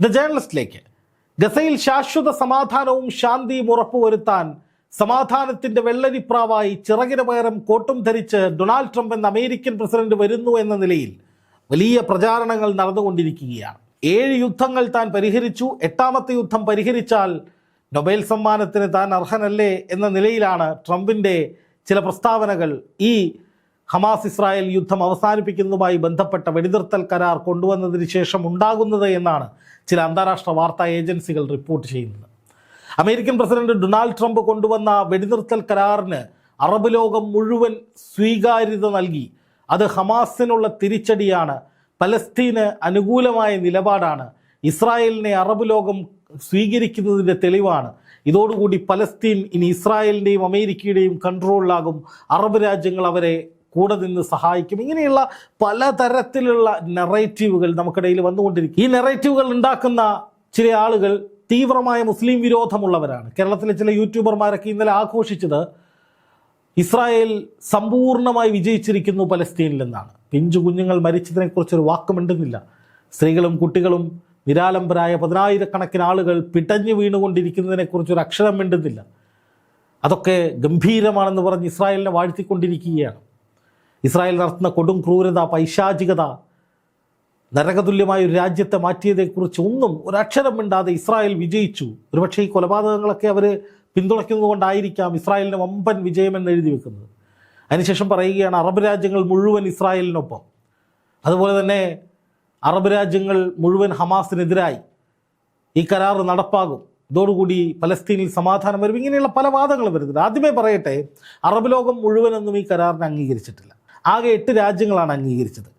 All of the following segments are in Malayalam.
ദ ജേർണലിസ്റ്റിലേക്ക് ഗസയിൽ ശാശ്വത സമാധാനവും ശാന്തിയും ഉറപ്പുവരുത്താൻ സമാധാനത്തിന്റെ വെള്ളരിപ്രാവായി ചിറകിന് പകരം കോട്ടും ധരിച്ച് ഡൊണാൾഡ് ട്രംപ് എന്ന അമേരിക്കൻ പ്രസിഡന്റ് വരുന്നു എന്ന നിലയിൽ വലിയ പ്രചാരണങ്ങൾ നടന്നുകൊണ്ടിരിക്കുകയാണ്. ഏഴ് യുദ്ധങ്ങൾ താൻ പരിഹരിച്ചു. എട്ടാമത്തെ യുദ്ധം പരിഹരിച്ചാൽ നൊബേൽ സമ്മാനത്തിന് താൻ അർഹനല്ലേ എന്ന നിലയിലാണ് ട്രംപിന്റെ ചില പ്രസ്താവനകൾ ഈ ഹമാസ് ഇസ്രായേൽ യുദ്ധം അവസാനിപ്പിക്കുന്നതുമായി ബന്ധപ്പെട്ട വെടിനിർത്തൽ കരാർ കൊണ്ടുവന്നതിന് ശേഷം ഉണ്ടാകുന്നത് എന്നാണ് ചില അന്താരാഷ്ട്ര വാർത്താ ഏജൻസികൾ റിപ്പോർട്ട് ചെയ്യുന്നത്. അമേരിക്കൻ പ്രസിഡന്റ് ഡൊണാൾഡ് ട്രംപ് കൊണ്ടുവന്ന വെടിനിർത്തൽ കരാറിന് അറബ് ലോകം മുഴുവൻ സ്വീകാര്യത നൽകി. അത് ഹമാസിനുള്ള തിരിച്ചടിയാണ്. പലസ്തീന് അനുകൂലമായ നിലപാടാണ്. ഇസ്രായേലിനെ അറബ് ലോകം സ്വീകരിക്കുന്നതിന്റെ തെളിവാണ്. ഇതോടുകൂടി പലസ്തീൻ ഇനി ഇസ്രായേലിന്റെയും അമേരിക്കയുടെയും കൺട്രോളിലാകും. അറബ് രാജ്യങ്ങൾ അവരെ കൂടെ നിന്ന് സഹായിക്കും. ഇങ്ങനെയുള്ള പലതരത്തിലുള്ള നെറേറ്റീവുകൾ നമുക്കിടയിൽ വന്നുകൊണ്ടിരിക്കും. ഈ നെറേറ്റീവുകൾ ഉണ്ടാക്കുന്ന ചില ആളുകൾ തീവ്രമായ മുസ്ലിം വിരോധമുള്ളവരാണ്. കേരളത്തിലെ ചില യൂട്യൂബർമാരൊക്കെ ഇന്നലെ ആഘോഷിച്ചത് ഇസ്രായേൽ സമ്പൂർണമായി വിജയിച്ചിരിക്കുന്നു പലസ്തീനിൽ നിന്നാണ് പിഞ്ചു കുഞ്ഞുങ്ങൾ മരിച്ചതിനെക്കുറിച്ചൊരു വാക്കുമുണ്ടെന്നില്ല. സ്ത്രീകളും കുട്ടികളും നിരാലംബരായ പതിനായിരക്കണക്കിന് ആളുകൾ പിടഞ്ഞു വീണുകൊണ്ടിരിക്കുന്നതിനെക്കുറിച്ചൊരു അക്ഷരം മിണ്ടുന്നില്ല അതൊക്കെ ഗംഭീരമാണെന്ന് പറഞ്ഞ് ഇസ്രായേലിനെ വാഴ്ത്തിക്കൊണ്ടിരിക്കുകയാണ്. ഇസ്രായേൽ നടത്തുന്ന കൊടും ക്രൂരത പൈശാചികത നരകതുല്യമായ ഒരു രാജ്യത്തെ മാറ്റിയതേക്കുറിച്ച് ഒന്നും ഒരക്ഷരം മിണ്ടാതെ ഇസ്രായേൽ വിജയിച്ചു. ഒരുപക്ഷെ ഈ കൊലപാതകങ്ങളൊക്കെ അവർ പിന്തുണയ്ക്കുന്നതുകൊണ്ടായിരിക്കാം ഇസ്രായേലിന് വമ്പൻ വിജയമെന്ന് എഴുതി വെക്കുന്നത്. അതിനുശേഷം പറയുകയാണ് അറബ് രാജ്യങ്ങൾ മുഴുവൻ ഇസ്രായേലിനൊപ്പം. അതുപോലെ തന്നെ അറബ് രാജ്യങ്ങൾ മുഴുവൻ ഹമാസിനെതിരായി ഈ കരാർ നടപ്പാകും. ഇതോടുകൂടി പലസ്തീനിൽ സമാധാനം വരും. ഇങ്ങനെയുള്ള പല വാദങ്ങളും വരുന്നുണ്ട്. ആദ്യമേ പറയട്ടെ അറബ് ലോകം മുഴുവനൊന്നും ഈ കരാറിനെ അംഗീകരിച്ചിട്ടില്ല. ആകെ എട്ട് രാജ്യങ്ങളാണ് അംഗീകരിച്ചത്.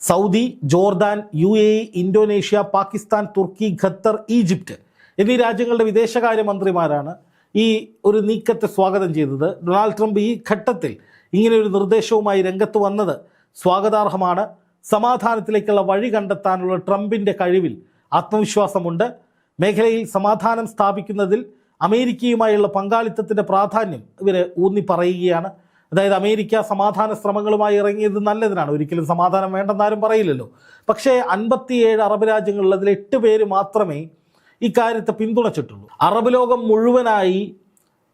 Saudi Jordan U A Indonesia Pakistan Turkey Qatar Egypt എന്നീ രാജ്യങ്ങളുടെ വിദേശകാര്യമന്ത്രിമാരാണ് ഈ ഒരു നീക്കത്തെ സ്വാഗതം ചെയ്തത്. ഡൊണാൾഡ് ട്രംപ് ഈ ഘട്ടത്തിൽ ഇങ്ങനെ ഒരു നിർദ്ദേശവുമായി രംഗത്ത് വന്നത് സ്വാഗതാർഹമാണ്. സമാധാനത്തിലേക്കുള്ള വഴി കണ്ടെത്താനുള്ള ട്രംപിന്റെ കഴിവിൽ ആത്മവിശ്വാസമുണ്ട്. മേഖലയിൽ സമാധാനം സ്ഥാപിക്കുന്നതിൽ അമേരിക്കയുമായുള്ള പങ്കാളിത്തത്തിന്റെ പ്രാധാന്യം ഇവർ ഊന്നി പറയുകയാണ് അതായത് അമേരിക്ക സമാധാന ശ്രമങ്ങളുമായി ഇറങ്ങിയത് നല്ലതിനാണ്. ഒരിക്കലും സമാധാനം വേണ്ടെന്നാരും പറയില്ലല്ലോ. പക്ഷേ അൻപത്തിയേഴ് അറബ് രാജ്യങ്ങളിൽ അതിൽ എട്ട് പേര് മാത്രമേ ഇക്കാര്യത്തെ പിന്തുണച്ചിട്ടുള്ളൂ. അറബ് ലോകം മുഴുവനായി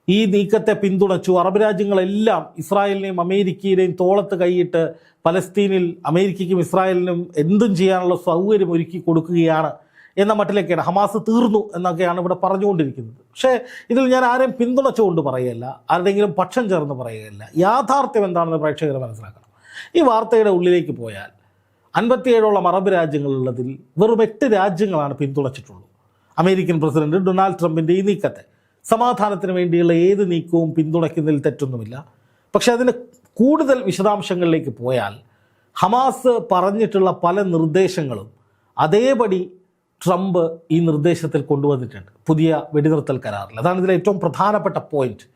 ഈ നീക്കത്തെ പിന്തുണച്ചു. അറബ് രാജ്യങ്ങളെല്ലാം ഇസ്രായേലിനെയും അമേരിക്കയുടെയും തോളത്ത് കൈയിട്ട് പലസ്തീനിൽ അമേരിക്കയ്ക്കും ഇസ്രായേലിനും എന്തും ചെയ്യാനുള്ള സൗകര്യം ഒരുക്കി കൊടുക്കുകയാണ് എന്ന മട്ടിലേക്കാണ് ഹമാസ് തീർന്നു എന്നൊക്കെയാണ് ഇവിടെ പറഞ്ഞുകൊണ്ടിരിക്കുന്നത്. പക്ഷേ ഇതിൽ ഞാൻ ആരെയും പിന്തുണച്ചുകൊണ്ട് പറയുകയല്ല ആരുടെയെങ്കിലും പക്ഷം ചേർന്ന് പറയുകയല്ല. യാഥാർത്ഥ്യം എന്താണെന്ന് പ്രേക്ഷകർ മനസ്സിലാക്കണം. ഈ വാർത്തയുടെ ഉള്ളിലേക്ക് പോയാൽ അൻപത്തിയേഴോളം അറബ് രാജ്യങ്ങളുള്ളതിൽ വെറും എട്ട് രാജ്യങ്ങളാണ് പിന്തുണച്ചിട്ടുള്ളൂ അമേരിക്കൻ പ്രസിഡന്റ് ഡൊണാൾഡ് ട്രംപിന്റെ ഈ നീക്കത്തെ. സമാധാനത്തിന് വേണ്ടിയുള്ള ഏത് നീക്കവും പിന്തുണയ്ക്കുന്നതിൽ തെറ്റൊന്നുമില്ല. പക്ഷേ അതിന് കൂടുതൽ വിശദാംശങ്ങളിലേക്ക് പോയാൽ ഹമാസ് പറഞ്ഞിട്ടുള്ള പല നിർദ്ദേശങ്ങളും അതേപടി ട്രംപ് ഈ നിർദ്ദേശത്തിൽ കൊണ്ടുവന്നിട്ടുണ്ട്. പുതിയ വെടിനിർത്തൽ കരാറിൽ. അതാണ് ഇതിലെ ഏറ്റവും പ്രധാനപ്പെട്ട പോയിന്റ്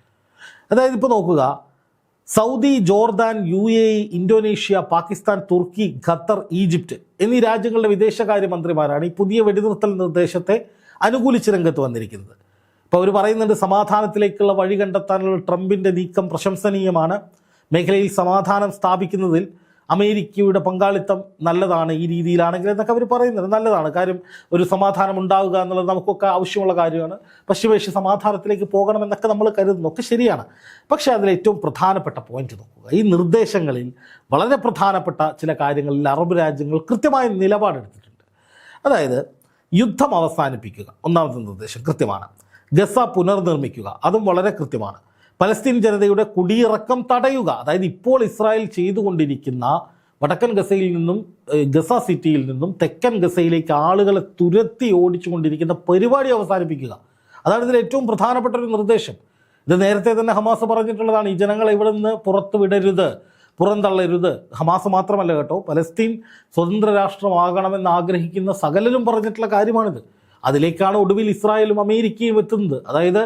അതായത് ഇപ്പോൾ നോക്കുക Saudi Jordan U A Indonesia Pakistan Turkey Qatar Egypt എന്നീ രാജ്യങ്ങളുടെ വിദേശകാര്യമന്ത്രിമാരാണ് ഈ പുതിയ വെടിനിർത്തൽ നിർദ്ദേശത്തെ അനുകൂലിച്ച് രംഗത്ത് വന്നിരിക്കുന്നത്. ഇപ്പോൾ അവർ പറയുന്നുണ്ട് സമാധാനത്തിലേക്കുള്ള വഴി കണ്ടെത്താനുള്ള ട്രംപിന്റെ നീക്കം പ്രശംസനീയമാണ്. മേഖലയിൽ സമാധാനം സ്ഥാപിക്കുന്നതിൽ അമേരിക്കയുടെ പങ്കാളിത്തം നല്ലതാണ് ഈ രീതിയിലാണെങ്കിൽ എന്നൊക്കെ അവർ പറയുന്നത്. നല്ലതാണ്. കാര്യം ഒരു സമാധാനം ഉണ്ടാവുക എന്നുള്ളത് നമുക്കൊക്കെ ആവശ്യമുള്ള കാര്യമാണ്. പശ്ചിമേഷ്യ സമാധാനത്തിലേക്ക് പോകണമെന്നൊക്കെ നമ്മൾ കരുതുന്നു. ഒക്കെ ശരിയാണ്. പക്ഷേ അതിൽ ഏറ്റവും പ്രധാനപ്പെട്ട പോയിന്റ് നോക്കുക. ഈ നിർദ്ദേശങ്ങളിൽ വളരെ പ്രധാനപ്പെട്ട ചില കാര്യങ്ങളിൽ അറബ് രാജ്യങ്ങൾ കൃത്യമായ നിലപാടെടുത്തിട്ടുണ്ട്. അതായത് യുദ്ധം അവസാനിപ്പിക്കുക. ഒന്നാമത്തെ നിർദ്ദേശം കൃത്യമാണ്. ഗസ പുനർനിർമ്മിക്കുക. അതും വളരെ കൃത്യമാണ്. പലസ്തീൻ ജനതയുടെ കുടിയിറക്കം തടയുക. അതായത് ഇപ്പോൾ ഇസ്രായേൽ ചെയ്തുകൊണ്ടിരിക്കുന്ന വടക്കൻ ഗസയിൽ നിന്നും ഗസ സിറ്റിയിൽ നിന്നും തെക്കൻ ഗസയിലേക്ക് ആളുകളെ തുരത്തി ഓടിച്ചുകൊണ്ടിരിക്കുന്ന പരിപാടി അവസാനിപ്പിക്കുക. അതാണ് ഇതിൽ ഏറ്റവും പ്രധാനപ്പെട്ട ഒരു നിർദ്ദേശം. ഇത് നേരത്തെ തന്നെ ഹമാസ് പറഞ്ഞിട്ടുള്ളതാണ് ഈ ജനങ്ങളെ ഇവിടെ നിന്ന് പുറത്തു വിടരുത് പുറന്തള്ളരുത് ഹമാസ് മാത്രമല്ല കേട്ടോ പലസ്തീൻ സ്വതന്ത്ര രാഷ്ട്രമാകണമെന്ന് ആഗ്രഹിക്കുന്ന സകലരും പറഞ്ഞിട്ടുള്ള കാര്യമാണിത്. അതിലേക്കാണ് ഒടുവിൽ ഇസ്രായേലും അമേരിക്കയും എത്തുന്നത്. അതായത്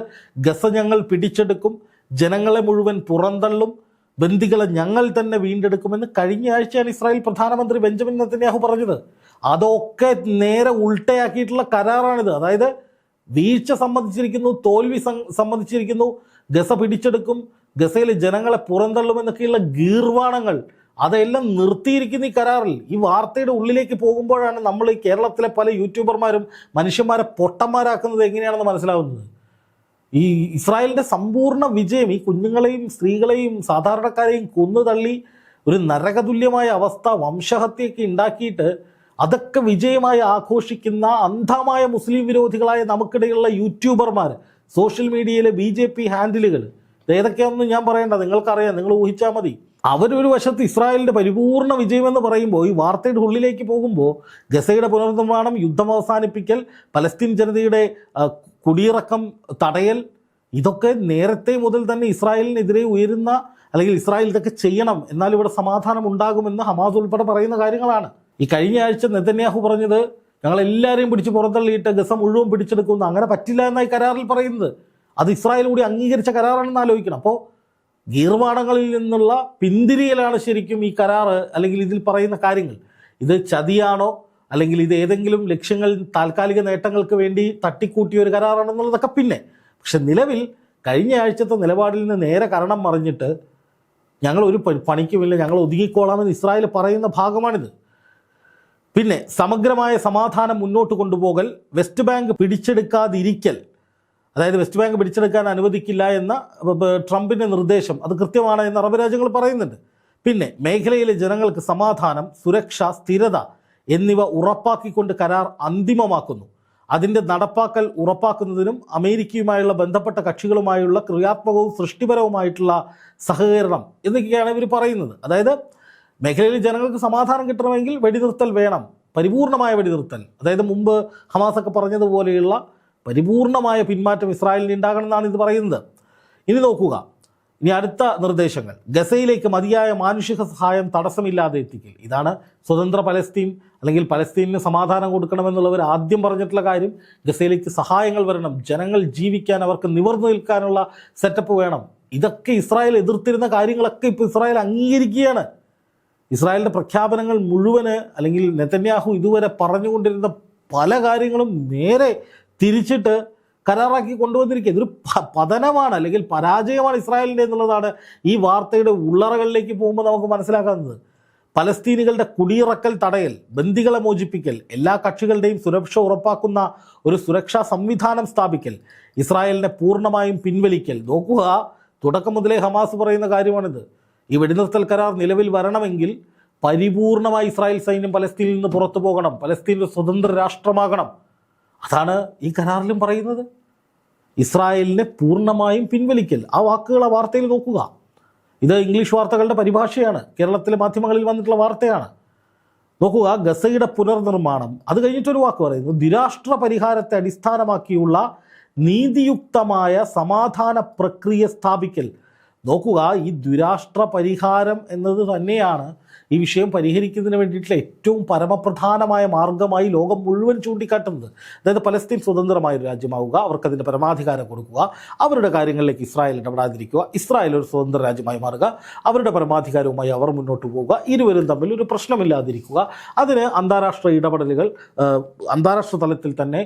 ഗസ ഞങ്ങൾ പിടിച്ചെടുക്കും ജനങ്ങളെ മുഴുവൻ പുറന്തള്ളും ബന്ദികളെ ഞങ്ങൾ തന്നെ വീണ്ടെടുക്കുമെന്ന് കഴിഞ്ഞ ആഴ്ചയാണ് ഇസ്രായേൽ പ്രധാനമന്ത്രി ബെഞ്ചമിൻ നെത്തന്യാഹു പറഞ്ഞത്. അതൊക്കെ നേരെ ഉൾട്ടയാക്കിയിട്ടുള്ള കരാറാണിത്. അതായത് വീഴ്ച സംബന്ധിച്ചിരിക്കുന്നു തോൽവി സംബന്ധിച്ചിരിക്കുന്നു ഗസ പിടിച്ചെടുക്കും ഗസയിലെ ജനങ്ങളെ പുറന്തള്ളുമെന്നൊക്കെയുള്ള ഗീർവാണങ്ങൾ അതെല്ലാം നിർത്തിയിരിക്കുന്ന ഈ കരാറിൽ. ഈ വാർത്തയുടെ ഉള്ളിലേക്ക് പോകുമ്പോഴാണ് നമ്മൾ ഈ കേരളത്തിലെ പല യൂട്യൂബർമാരും മനുഷ്യന്മാരെ പൊട്ടന്മാരാക്കുന്നത് എങ്ങനെയാണെന്ന് മനസ്സിലാവുന്നത്. ഈ ഇസ്രായേലിന്റെ സമ്പൂർണ വിജയം ഈ കുഞ്ഞുങ്ങളെയും സ്ത്രീകളെയും സാധാരണക്കാരെയും കൊന്നു തള്ളി ഒരു നരകതുല്യമായ അവസ്ഥ വംശഹത്യയൊക്കെ ഉണ്ടാക്കിയിട്ട് അതൊക്കെ വിജയമായി ആഘോഷിക്കുന്ന അന്ധമായ മുസ്ലിം വിരോധികളായ നമുക്കിടയിലുള്ള യൂട്യൂബർമാർ സോഷ്യൽ മീഡിയയിലെ ബി ജെ പി ഹാൻഡിലുകൾ ഏതൊക്കെയാണെന്ന് ഞാൻ പറയണ്ട നിങ്ങൾക്കറിയാം നിങ്ങൾ ഊഹിച്ചാൽ മതി. അവരൊരു വശത്ത് ഇസ്രായേലിന്റെ പരിപൂർണ വിജയമെന്ന് പറയുമ്പോൾ ഈ വാർത്തയുടെ ഉള്ളിലേക്ക് പോകുമ്പോൾ ഗസയുടെ പുനർനിർമ്മാണം യുദ്ധം അവസാനിപ്പിക്കൽ പലസ്തീൻ ജനതയുടെ കുടിയിറക്കം തടയൽ ഇതൊക്കെ നേരത്തെ മുതൽ തന്നെ ഇസ്രായേലിനെതിരെ ഉയരുന്ന അല്ലെങ്കിൽ ഇസ്രായേൽ ഇതൊക്കെ ചെയ്യണം എന്നാൽ ഇവിടെ സമാധാനം ഉണ്ടാകുമെന്ന് ഹമാസ് ഉൾപ്പെടെ പറയുന്ന കാര്യങ്ങളാണ്. ഈ കഴിഞ്ഞ ആഴ്ച നെതന്യാഹു പറഞ്ഞത് ഞങ്ങൾ എല്ലാവരെയും പിടിച്ച് പുറത്തള്ളിയിട്ട് ഗസ മുഴുവൻ പിടിച്ചെടുക്കുന്നു അങ്ങനെ പറ്റില്ല എന്നായി കരാറിൽ പറയുന്നത്. അത് ഇസ്രായേൽ കൂടി അംഗീകരിച്ച കരാറാണെന്ന് ആലോചിക്കണം. അപ്പോൾ ഗീർവാണങ്ങളിൽ നിന്നുള്ള പിന്തിരിയലാണ് ശരിക്കും ഈ കരാറ് അല്ലെങ്കിൽ ഇതിൽ പറയുന്ന കാര്യങ്ങൾ. ഇത് ചതിയാണോ? അല്ലെങ്കിൽ ഇത് ഏതെങ്കിലും ലക്ഷ്യങ്ങൾ താൽക്കാലിക നേട്ടങ്ങൾക്ക് വേണ്ടി തട്ടിക്കൂട്ടിയ ഒരു കരാറാണെന്നുള്ളതൊക്കെ പിന്നെ. പക്ഷെ നിലവിൽ കഴിഞ്ഞ ആഴ്ചത്തെ നിലപാടിൽ നിന്ന് നേരെ കരണം മറിഞ്ഞിട്ട് ഞങ്ങൾ ഒരു പണിക്കുമില്ല ഞങ്ങൾ ഒതുങ്ങിക്കോളാമെന്ന് ഇസ്രായേൽ പറയുന്ന ഭാഗമാണിത്. പിന്നെ സമഗ്രമായ സമാധാനം മുന്നോട്ട് കൊണ്ടുപോകൽ വെസ്റ്റ് ബാങ്ക് പിടിച്ചെടുക്കാതിരിക്കൽ അതായത് വെസ്റ്റ് ബാങ്ക് പിടിച്ചെടുക്കാൻ അനുവദിക്കില്ല എന്ന ട്രംപിന്റെ നിർദ്ദേശം അത് കൃത്യമാണ് എന്ന് അറബ് രാജ്യങ്ങൾ പറയുന്നുണ്ട്. പിന്നെ മേഖലയിലെ ജനങ്ങൾക്ക് സമാധാനം സുരക്ഷ സ്ഥിരത എന്നിവ ഉറപ്പാക്കിക്കൊണ്ട് കരാർ അന്തിമമാക്കുന്നു. അതിന്റെ നടപ്പാക്കൽ ഉറപ്പാക്കുന്നതിനും അമേരിക്കയുമായുള്ള ബന്ധപ്പെട്ട കക്ഷികളുമായുള്ള ക്രിയാത്മകവും സൃഷ്ടിപരവുമായിട്ടുള്ള സഹകരണം എന്നൊക്കെയാണ് ഇവർ പറയുന്നത്. അതായത് മേഖലയിലെ ജനങ്ങൾക്ക് സമാധാനം കിട്ടണമെങ്കിൽ വെടിനിർത്തൽ വേണം പരിപൂർണമായ വെടിനിർത്തൽ. അതായത് മുമ്പ് ഹമാസൊക്കെ പറഞ്ഞതുപോലെയുള്ള പരിപൂർണമായ പിന്മാറ്റം ഇസ്രായേലിന് ഉണ്ടാകണമെന്നാണ് ഇത് പറയുന്നത്. ഇനി നോക്കുക. ഇനി അടുത്ത നിർദ്ദേശങ്ങൾ. ഗസയിലേക്ക് മതിയായ മാനുഷിക സഹായം തടസ്സമില്ലാതെ എത്തിക്കൽ. ഇതാണ് സ്വതന്ത്ര പലസ്തീൻ അല്ലെങ്കിൽ പലസ്തീനിന് സമാധാനം കൊടുക്കണമെന്നുള്ളവർ ആദ്യം പറഞ്ഞിട്ടുള്ള കാര്യം. ഗസയിലേക്ക് സഹായങ്ങൾ വരണം. ജനങ്ങൾ ജീവിക്കാൻ അവർക്ക് നിവർന്നു നിൽക്കാനുള്ള സെറ്റപ്പ് വേണം. ഇതൊക്കെ ഇസ്രായേൽ എതിർത്തിരുന്ന കാര്യങ്ങളൊക്കെ ഇപ്പോൾ ഇസ്രായേൽ അംഗീകരിക്കുകയാണ്. ഇസ്രായേലിന്റെ പ്രഖ്യാപനങ്ങൾ മുഴുവൻ അല്ലെങ്കിൽ നെതന്യാഹു ഇതുവരെ പറഞ്ഞുകൊണ്ടിരുന്ന പല കാര്യങ്ങളും നേരെ തിരിച്ചിട്ട് കരാറാക്കി കൊണ്ടുവന്നിരിക്കുക ഇതൊരു പതനമാണ് അല്ലെങ്കിൽ പരാജയമാണ് ഇസ്രായേലിന്റെ എന്നുള്ളതാണ് ഈ വാർത്തയുടെ ഉള്ളറകളിലേക്ക് പോകുമ്പോൾ നമുക്ക് മനസ്സിലാക്കുന്നത് പലസ്തീനികളുടെ കുടിയിറക്കൽ തടയൽ ബന്ദികളെ മോചിപ്പിക്കൽ എല്ലാ കക്ഷികളുടെയും സുരക്ഷ ഉറപ്പാക്കുന്ന ഒരു സുരക്ഷാ സംവിധാനം സ്ഥാപിക്കൽ ഇസ്രായേലിനെ പൂർണമായും പിൻവലിക്കൽ. നോക്കുക തുടക്കം മുതലേ ഹമാസ് പറയുന്ന കാര്യമാണിത്. ഈ വെടിനിർത്തൽ കരാർ നിലവിൽ വരണമെങ്കിൽ പരിപൂർണമായി ഇസ്രായേൽ സൈന്യം പലസ്തീനിൽ നിന്ന് പുറത്തു പോകണം പലസ്തീൻ സ്വതന്ത്ര രാഷ്ട്രമാകണം. അതാണ് ഈ കരാറിലും പറയുന്നത്. ഇസ്രായേലിനെ പൂർണമായും പിൻവലിക്കൽ. ആ വാക്കുകൾ ആ വാർത്തയിൽ നോക്കുക. ഇത് ഇംഗ്ലീഷ് വാർത്തകളുടെ പരിഭാഷയാണ്. കേരളത്തിലെ മാധ്യമങ്ങളിൽ വന്നിട്ടുള്ള വാർത്തയാണ്. നോക്കുക ഗസയുടെ പുനർനിർമ്മാണം. അത് കഴിഞ്ഞിട്ടൊരു വാക്ക് പറയുന്നു. ദ്വിരാഷ്ട്ര പരിഹാരത്തെ അടിസ്ഥാനമാക്കിയുള്ള നീതിയുക്തമായ സമാധാന പ്രക്രിയ സ്ഥാപിക്കൽ. നോക്കുക ഈ ദുരാഷ്ട്ര പരിഹാരം എന്നത് തന്നെയാണ് ഈ വിഷയം പരിഹരിക്കുന്നതിന് വേണ്ടിയിട്ടുള്ള ഏറ്റവും പരമപ്രധാനമായ മാർഗമായി ലോകം മുഴുവൻ ചൂണ്ടിക്കാട്ടുന്നത്. അതായത് പലസ്തീൻ സ്വതന്ത്രമായ ഒരു രാജ്യമാവുക അവർക്കതിന്റെ പരമാധികാരം കൊടുക്കുക അവരുടെ കാര്യങ്ങളിലേക്ക് ഇസ്രായേൽ ഇടപെടാതിരിക്കുക ഇസ്രായേൽ ഒരു സ്വതന്ത്ര രാജ്യമായി മാറുക അവരുടെ പരമാധികാരവുമായി അവർ മുന്നോട്ട് പോവുക ഇരുവരും തമ്മിൽ ഒരു പ്രശ്നമില്ലാതിരിക്കുക. അതിന് അന്താരാഷ്ട്ര ഇടപെടലുകൾ അന്താരാഷ്ട്ര തലത്തിൽ തന്നെ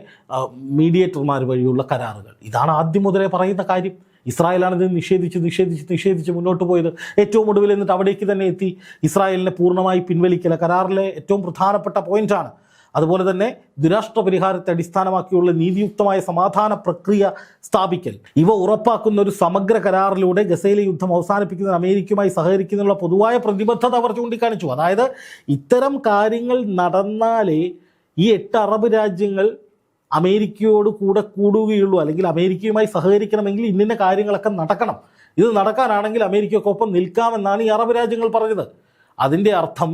മീഡിയേറ്റർമാർ വഴിയുള്ള കരാറുകൾ. ഇതാണ് ആദ്യം മുതലേ പറയുന്ന കാര്യം. ഇസ്രായേലാണ് ഇത് നിഷേധിച്ച് നിഷേധിച്ച് നിഷേധിച്ച് മുന്നോട്ട് പോയത്. ഏറ്റവും ഒടുവിൽ എന്നിട്ട് അവിടേക്ക് തന്നെ എത്തി. ഇസ്രായേലിനെ പൂർണമായി പിൻവലിക്കല. കരാറിലെ ഏറ്റവും പ്രധാനപ്പെട്ട പോയിന്റാണ്. അതുപോലെ തന്നെ ദുരാഷ്ട്ര പരിഹാരത്തെ അടിസ്ഥാനമാക്കിയുള്ള നീതിയുക്തമായ സമാധാന പ്രക്രിയ സ്ഥാപിക്കൽ. ഇവ ഉറപ്പാക്കുന്ന ഒരു സമഗ്ര കരാറിലൂടെ ഗസയിലെ യുദ്ധം അവസാനിപ്പിക്കുന്ന അമേരിക്കയുമായി സഹകരിക്കുന്നതിനുള്ള പൊതുവായ പ്രതിബദ്ധത അവർ ചൂണ്ടിക്കാണിച്ചു. അതായത് ഇത്തരം കാര്യങ്ങൾ നടന്നാലേ ഈ എട്ട് അറബ് രാജ്യങ്ങൾ അമേരിക്കയോട് കൂടെ കൂടുകയുള്ളൂ അല്ലെങ്കിൽ അമേരിക്കയുമായി സഹകരിക്കണമെങ്കിൽ ഇന്നിന്ന കാര്യങ്ങളൊക്കെ നടക്കണം. ഇത് നടക്കാനാണെങ്കിൽ അമേരിക്കക്കൊപ്പം നിൽക്കാമെന്നാണ് ഈ അറബ് രാജ്യങ്ങൾ പറഞ്ഞത്. അതിന്റെ അർത്ഥം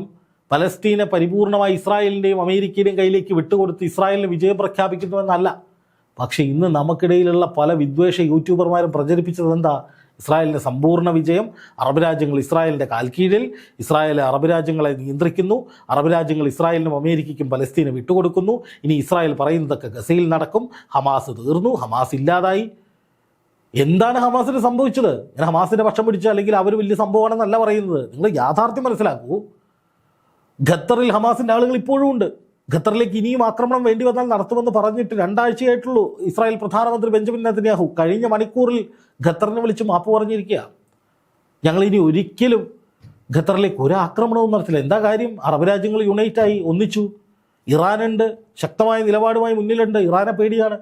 പലസ്തീനെ പരിപൂർണമായി ഇസ്രായേലിന്റെയും അമേരിക്കയുടെയും കയ്യിലേക്ക് വിട്ടുകൊടുത്ത് ഇസ്രായേലിന് വിജയം പ്രഖ്യാപിക്കുന്നുവെന്നല്ല. പക്ഷേ ഇന്ന് നമുക്കിടയിലുള്ള പല വിദ്വേഷ യൂട്യൂബർമാരും പ്രചരിപ്പിച്ചത് എന്താ? ഇസ്രായേലിന്റെ സമ്പൂർണ വിജയം അറബ് രാജ്യങ്ങൾ ഇസ്രായേലിന്റെ കാൽക്കീഴിൽ ഇസ്രായേൽ അറബ് രാജ്യങ്ങളെ നിയന്ത്രിക്കുന്നു അറബ് രാജ്യങ്ങൾ ഇസ്രായേലിനും അമേരിക്കയ്ക്കും പലസ്തീനെ വിട്ടുകൊടുക്കുന്നു. ഇനി ഇസ്രായേൽ പറയുന്നതൊക്കെ ഗസയിൽ നടക്കും. ഹമാസ് തീർന്നു. ഹമാസ് ഇല്ലാതായി. എന്താണ് ഹമാസിന് സംഭവിച്ചത്? ഞാൻ ഹമാസിന്റെ പക്ഷം പിടിച്ച അല്ലെങ്കിൽ അവർ വലിയ സംഭവമാണെന്നല്ല പറയുന്നത്. നിങ്ങൾ യാഥാർത്ഥ്യം മനസ്സിലാക്കൂ. ഖത്തറിൽ ഹമാസിന്റെ ആളുകൾ ഇപ്പോഴും ഉണ്ട്. ഖത്തറിലേക്ക് ഇനിയും ആക്രമണം വേണ്ടി വന്നാൽ നടത്തുമെന്ന് പറഞ്ഞിട്ട് രണ്ടാഴ്ചയായിട്ടുള്ളൂ ഇസ്രായേൽ പ്രധാനമന്ത്രി ബെഞ്ചമിൻ നെതന്യാഹു കഴിഞ്ഞ മണിക്കൂറിൽ ഖത്തറിനെ വിളിച്ച് മാപ്പ് പറഞ്ഞിരിക്കുക. ഞങ്ങൾ ഇനി ഒരിക്കലും ഖത്തറിലേക്ക് ഒരു ആക്രമണവും നടത്തില്ല. എന്താ കാര്യം? അറബ് രാജ്യങ്ങൾ യുണൈറ്റായി ഒന്നിച്ചു. ഇറാനുണ്ട് ശക്തമായ നിലപാടുമായി മുന്നിലുണ്ട്. ഇറാനെ പേടിയാണ്.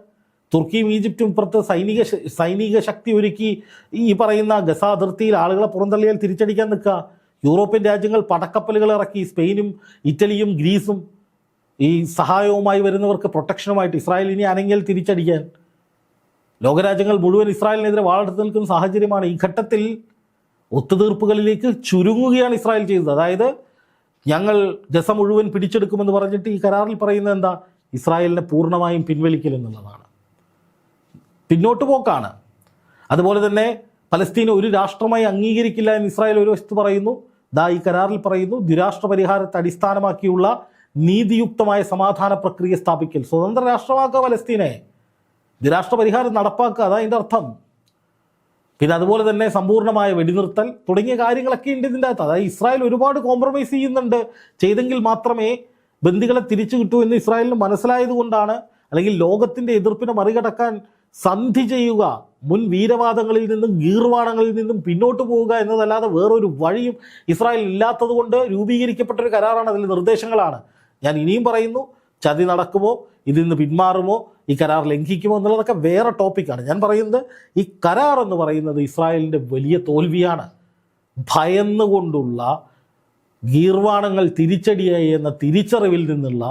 തുർക്കിയും ഈജിപ്തും ഇപ്പുറത്ത് സൈനിക സൈനിക ശക്തി ഒരുക്കി ഈ പറയുന്ന ഗസ അതിർത്തിയിൽ ആളുകളെ പുറന്തള്ളിയാൽ തിരിച്ചടിക്കാൻ നിൽക്കുക. യൂറോപ്യൻ രാജ്യങ്ങൾ പടക്കപ്പലുകൾ ഇറക്കി. സ്പെയിനും ഇറ്റലിയും ഗ്രീസും ഈ സഹായവുമായി വരുന്നവർക്ക് പ്രൊട്ടക്ഷനുമായിട്ട് ഇസ്രായേൽ ഇനി അനങ്ങിയാൽ തിരിച്ചടിക്കാൻ. ലോകരാജ്യങ്ങൾ മുഴുവൻ ഇസ്രായേലിനെതിരെ വാളെടുത്ത് നിൽക്കുന്ന സാഹചര്യമാണ് ഈ ഘട്ടത്തിൽ ഒത്തുതീർപ്പുകളിലേക്ക് ചുരുങ്ങുകയാണ് ഇസ്രായേൽ ചെയ്തത് അതായത് ഞങ്ങൾ ഗസ മുഴുവൻ പിടിച്ചെടുക്കുമെന്ന് പറഞ്ഞിട്ട് ഈ കരാറിൽ പറയുന്നത് എന്താ? ഇസ്രായേലിനെ പൂർണമായും പിൻവലിക്കൽ എന്നുള്ളതാണ്. പിന്നോട്ട് പോക്കാണ്. അതുപോലെ തന്നെ പലസ്തീനെ ഒരു രാഷ്ട്രമായി അംഗീകരിക്കില്ല എന്ന് ഇസ്രായേൽ ഒരു വശത്ത് പറയുന്നു. ദാ ഈ കരാറിൽ പറയുന്നു ദ്വിരാഷ്ട്ര പരിഹാരത്തെ അടിസ്ഥാനമാക്കിയുള്ള നീതിയുക്തമായ സമാധാന പ്രക്രിയ സ്ഥാപിക്കൽ. സ്വതന്ത്ര രാഷ്ട്രമാക്കുക പലസ്തീനെ ദ്വിരാഷ്ട്ര പരിഹാരം നടപ്പാക്കുക അതാ അതിന്റെ അർത്ഥം. പിന്നെ അതുപോലെ തന്നെ സമ്പൂർണമായ വെടിനിർത്തൽ തുടങ്ങിയ കാര്യങ്ങളൊക്കെ ഉണ്ട് ഇതിന്റെ അകത്ത്. അതായത് ഇസ്രായേൽ ഒരുപാട് കോംപ്രമൈസ് ചെയ്യുന്നുണ്ട്. ചെയ്തെങ്കിൽ മാത്രമേ ബന്ദികളെ തിരിച്ചു കിട്ടൂ എന്ന് ഇസ്രായേലിന് മനസ്സിലായത് കൊണ്ടാണ് അല്ലെങ്കിൽ ലോകത്തിന്റെ എതിർപ്പിനെ മറികടക്കാൻ സന്ധി ചെയ്യുക മുൻ വീരവാദങ്ങളിൽ നിന്നും ഗീർവാണങ്ങളിൽ നിന്നും പിന്നോട്ട് പോവുക എന്നതല്ലാതെ വേറൊരു വഴിയും ഇസ്രായേൽ ഇല്ലാത്തത് കൊണ്ട് രൂപീകരിക്കപ്പെട്ട ഒരു കരാറാണ് അതിൽ നിർദ്ദേശങ്ങളാണ്. ഞാൻ ഇനിയും പറയുന്നു ചതി നടക്കുമോ ഇതിൽ നിന്ന് പിന്മാറുമോ ഈ കരാർ ലംഘിക്കുമോ എന്നുള്ളതൊക്കെ വേറെ ടോപ്പിക്കാണ് ഞാൻ പറയുന്നത് ഈ കരാർ എന്ന് പറയുന്നത് ഇസ്രായേലിന്റെ വലിയ തോൽവിയാണ്. ഭയന്നുകൊണ്ടുള്ള ഗീർവാണങ്ങൾ തിരിച്ചടിയായി എന്ന തിരിച്ചറിവിൽ നിന്നുള്ള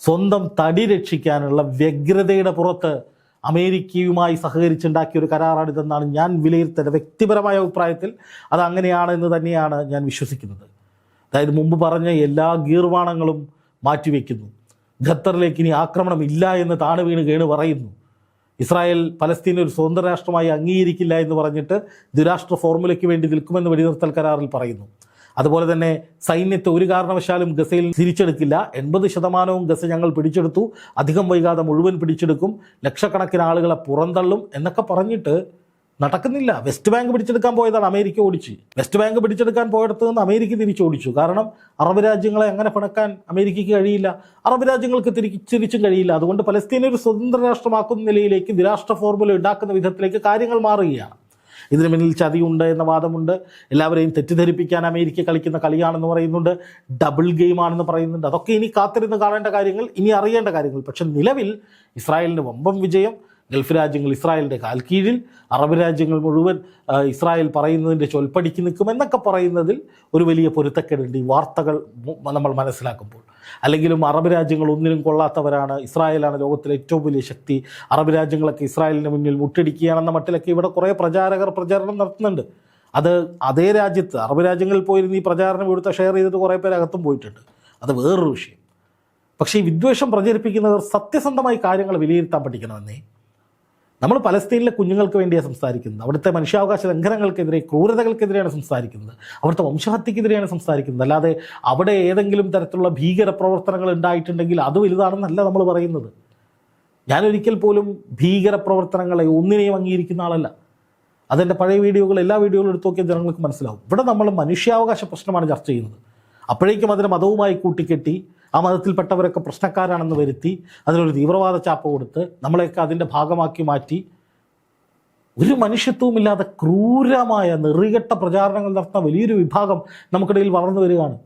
സ്വന്തം തടി രക്ഷിക്കാനുള്ള വ്യഗ്രതയുടെ പുറത്ത് അമേരിക്കയുമായി സഹകരിച്ചുണ്ടാക്കിയ ഒരു കരാറാണിതെന്നാണ് ഞാൻ വിലയിരുത്തേണ്ട വ്യക്തിപരമായ അഭിപ്രായത്തിൽ അത് അങ്ങനെയാണ് എന്ന് തന്നെയാണ് ഞാൻ വിശ്വസിക്കുന്നത്. അതായത് മുമ്പ് പറഞ്ഞ എല്ലാ ഗീർവാണങ്ങളും മാറ്റിവെക്കുന്നു. ഖത്തറിലേക്ക് ഇനി ആക്രമണം ഇല്ല എന്ന് താണു വീണ് കേണ് പറയുന്നു. ഇസ്രായേൽ പലസ്തീൻ ഒരു സ്വതന്ത്ര രാഷ്ട്രമായി അംഗീകരിക്കില്ല എന്ന് പറഞ്ഞിട്ട് ദുരാഷ്ട്ര ഫോർമുലയ്ക്ക് വേണ്ടി നിൽക്കുമെന്ന് വെടിനിർത്തൽ കരാറിൽ പറയുന്നു. അതുപോലെ തന്നെ സൈന്യത്തെ ഒരു കാരണവശാലും ഗസയിൽ തിരിച്ചെടുക്കില്ല. എൺപത് ശതമാനവും ഗസ ഞങ്ങൾ പിടിച്ചെടുത്തു. അധികം വൈകാതെ മുഴുവൻ പിടിച്ചെടുക്കും. ലക്ഷക്കണക്കിന് ആളുകളെ പുറന്തള്ളും എന്നൊക്കെ പറഞ്ഞിട്ട് നടക്കുന്നില്ല. വെസ്റ്റ് ബാങ്ക് പിടിച്ചെടുക്കാൻ പോയതാണ് അമേരിക്ക ഓടിച്ച്. വെസ്റ്റ് ബാങ്ക് പിടിച്ചെടുക്കാൻ പോയടത്ത് നിന്ന് അമേരിക്ക തിരിച്ചോടിച്ചു കാരണം അറബ് രാജ്യങ്ങളെ അങ്ങനെ പിണക്കാൻ അമേരിക്കയ്ക്ക് കഴിയില്ല. അറബ് രാജ്യങ്ങൾക്ക് തിരിച്ചിരിച്ചും കഴിയില്ല. അതുകൊണ്ട് പലസ്തീനെ ഒരു സ്വതന്ത്ര രാഷ്ട്രമാക്കുന്ന നിലയിലേക്ക് ദ്വിരാഷ്ട്ര ഫോർമുല ഉണ്ടാക്കുന്ന വിധത്തിലേക്ക് കാര്യങ്ങൾ മാറുകയാണ്. ഇതിന് പിന്നിൽ ചതിയുണ്ട് എന്ന വാദമുണ്ട്. എല്ലാവരെയും തെറ്റിദ്ധരിപ്പിക്കാൻ അമേരിക്ക കളിക്കുന്ന കളിയാണെന്ന് പറയുന്നുണ്ട്. ഡബിൾ ഗെയിമാണെന്ന് പറയുന്നുണ്ട്. അതൊക്കെ ഇനി കാത്തിരുന്ന് കാണേണ്ട കാര്യങ്ങൾ ഇനി അറിയേണ്ട കാര്യങ്ങൾ. പക്ഷെ നിലവിൽ ഇസ്രായേലിന് വമ്പം വിജയം ഗൾഫ് രാജ്യങ്ങൾ ഇസ്രായേലിന്റെ കാൽക്കീഴിൽ അറബ് രാജ്യങ്ങൾ മുഴുവൻ ഇസ്രായേൽ പറയുന്നതിന്റെ ചൊൽപ്പടിക്ക് നിൽക്കും എന്നൊക്കെ പറയുന്നതിൽ ഒരു വലിയ പൊരുത്തക്കേടുണ്ട് ഈ വാർത്തകൾ നമ്മൾ മനസ്സിലാക്കുമ്പോൾ. അല്ലെങ്കിലും അറബ് രാജ്യങ്ങൾ ഒന്നിനും കൊള്ളാത്തവരാണ്. ഇസ്രായേലാണ് ലോകത്തിലെ ഏറ്റവും വലിയ ശക്തി. അറബ് രാജ്യങ്ങളൊക്കെ ഇസ്രായേലിന് മുന്നിൽ മുട്ടടിക്കുകയാണെന്ന മട്ടിലൊക്കെ ഇവിടെ കുറേ പ്രചാരകർ പ്രചാരണം നടത്തുന്നുണ്ട്. അത് അതേ രാജ്യത്ത് അറബ് രാജ്യങ്ങളിൽ പോയിരുന്ന ഈ പ്രചാരണം ഇവിടുത്തെ ഷെയർ ചെയ്തിട്ട് കുറേ പേര് അകത്തും പോയിട്ടുണ്ട്. അത് വേറൊരു വിഷയം. പക്ഷേ ഈ വിദ്വേഷം പ്രചരിപ്പിക്കുന്നവർ സത്യസന്ധമായി കാര്യങ്ങൾ വിലയിരുത്താൻ പഠിക്കണമെന്നേ നമ്മൾ പലസ്തീനിലെ കുഞ്ഞുങ്ങൾക്ക് വേണ്ടിയാണ് സംസാരിക്കുന്നത്. അവിടുത്തെ മനുഷ്യാവകാശ ലംഘനങ്ങൾക്കെതിരെ ക്രൂരതകൾക്കെതിരെയാണ് സംസാരിക്കുന്നത്. അവിടുത്തെ വംശഹത്യക്കെതിരെയാണ് സംസാരിക്കുന്നത്. അല്ലാതെ അവിടെ ഏതെങ്കിലും തരത്തിലുള്ള ഭീകര പ്രവർത്തനങ്ങൾ ഉണ്ടായിട്ടുണ്ടെങ്കിൽ അത് വലുതാണെന്നല്ല നമ്മൾ പറയുന്നത്. ഞാനൊരിക്കൽ പോലും ഭീകര പ്രവർത്തനങ്ങളെ ഒന്നിനെയും അംഗീകരിക്കുന്ന ആളല്ല. അതെന്റെ പഴയ വീഡിയോകൾ എല്ലാ വീഡിയോകളും എടുത്തു നോക്കിയാൽ ജനങ്ങൾക്ക് മനസ്സിലാവും. ഇവിടെ നമ്മൾ മനുഷ്യാവകാശ പ്രശ്നമാണ് ചർച്ച ചെയ്യുന്നത്. അപ്പോഴേക്കും അതിനെ മതവുമായി കൂട്ടിക്കെട്ടി ആ മതത്തിൽപ്പെട്ടവരൊക്കെ പ്രശ്നക്കാരാണെന്ന് വരുത്തി അതിനൊരു തീവ്രവാദ ചാപ്പ് കൊടുത്ത് നമ്മളെയൊക്കെ അതിന്റെ ഭാഗമാക്കി മാറ്റി ഒരു മനുഷ്യത്വവുമില്ലാതെ ക്രൂരമായ നെറികെട്ട പ്രചാരണങ്ങൾ നടത്തുന്ന വലിയൊരു വിഭാഗം നമുക്കിടയിൽ വളർന്നു വരികയാണ്.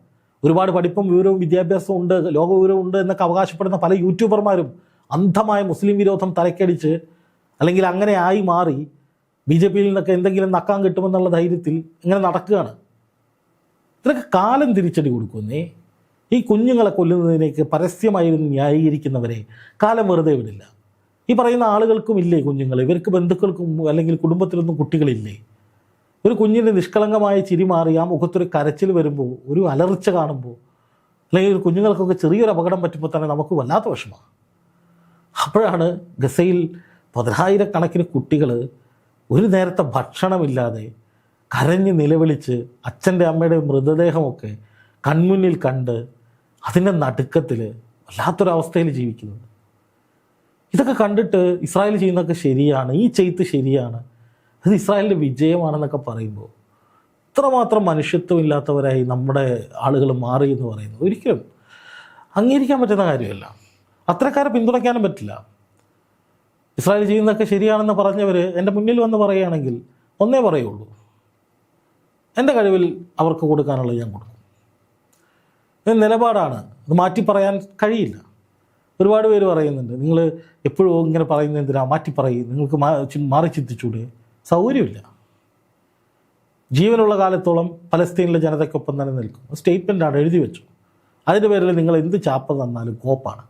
ഒരുപാട് പഠിപ്പും വിവരവും വിദ്യാഭ്യാസവും ഉണ്ട് ലോക വിവരവും ഉണ്ട് എന്നൊക്കെ അവകാശപ്പെടുന്ന പല യൂട്യൂബർമാരും അന്ധമായ മുസ്ലിം വിരോധം തലക്കടിച്ച് അല്ലെങ്കിൽ അങ്ങനെ ആയി മാറി ബി ജെ പിയിൽ നിന്നൊക്കെ എന്തെങ്കിലും നക്കാൻ കിട്ടുമെന്നുള്ള ധൈര്യത്തിൽ ഇങ്ങനെ നടക്കുകയാണ്. ഇതിനൊക്കെ കാലം തിരിച്ചടി കൊടുക്കുന്നേ ഈ കുഞ്ഞുങ്ങളെ കൊല്ലുന്നതിനേക്ക് പരസ്യമായിരുന്നു ന്യായീകരിക്കുന്നവരെ. കാലം വെറുതെ വിടില്ല. ഈ പറയുന്ന ആളുകൾക്കും ഇല്ലേ കുഞ്ഞുങ്ങൾ ഇവർക്ക് ബന്ധുക്കൾക്കും അല്ലെങ്കിൽ കുടുംബത്തിലൊന്നും കുട്ടികളില്ലേ? ഒരു കുഞ്ഞിന്റെ നിഷ്കളങ്കമായ ചിരി മാറി ആ മുഖത്തൊരു കരച്ചിൽ വരുമ്പോൾ ഒരു അലർച്ച കാണുമ്പോൾ അല്ലെങ്കിൽ ഒരു കുഞ്ഞുങ്ങൾക്കൊക്കെ ചെറിയൊരു അപകടം പറ്റുമ്പോൾ തന്നെ നമുക്ക് വല്ലാത്ത വിഷമമാണ് അപ്പോഴാണ് ഗസയിൽ പതിനായിരക്കണക്കിന് കുട്ടികൾ ഒരു നേരത്തെ ഭക്ഷണമില്ലാതെ കരഞ്ഞ് നിലവിളിച്ച് അച്ഛന്റെ അമ്മയുടെ മൃതദേഹമൊക്കെ കൺമുന്നിൽ കണ്ട് അതിന്റെ നടുക്കത്തിൽ വല്ലാത്തൊരവസ്ഥയിൽ ജീവിക്കുന്നത് ഇതൊക്കെ കണ്ടിട്ട് ഇസ്രായേൽ ചെയ്യുന്നതൊക്കെ ശരിയാണ് ഈ ചെയ്ത്ത് ശരിയാണ് അത് ഇസ്രായേലിന്റെ വിജയമാണെന്നൊക്കെ പറയുമ്പോൾ ഇത്രമാത്രം മനുഷ്യത്വം ഇല്ലാത്തവരായി നമ്മുടെ ആളുകൾ മാറി എന്ന് പറയുന്നത് ഒരിക്കലും അംഗീകരിക്കാൻ പറ്റുന്ന കാര്യമല്ല. അത്രക്കാരെ പിന്തുണയ്ക്കാനും പറ്റില്ല. ഇസ്രായേൽ ചെയ്യുന്നതൊക്കെ ശരിയാണെന്ന് പറഞ്ഞവർ എന്റെ മുന്നിൽ വന്ന് പറയുകയാണെങ്കിൽ ഒന്നേ പറയുള്ളൂ. എന്റെ കഴിവിൽ അവർക്ക് കൊടുക്കാനുള്ളത് ഞാൻ കൊടുക്കും. നിലപാടാണ്. അത് മാറ്റി പറയാൻ കഴിയില്ല. ഒരുപാട് പേര് പറയുന്നുണ്ട് നിങ്ങൾ എപ്പോഴും ഇങ്ങനെ പറയുന്നത് എന്തിനാ മാറ്റി പറയും നിങ്ങൾക്ക് മാറി ചിന്തിച്ചൂടെ? സൗകര്യമില്ല. ജീവനുള്ള കാലത്തോളം പലസ്തീനിലെ ജനതയ്ക്കൊപ്പം തന്നെ നിൽക്കും സ്റ്റേറ്റ്മെന്റാണ് എഴുതി വെച്ചു. അതിന്റെ പേരിൽ നിങ്ങൾ എന്ത് ചാപ്പ തന്നാലും കോപ്പാണ്.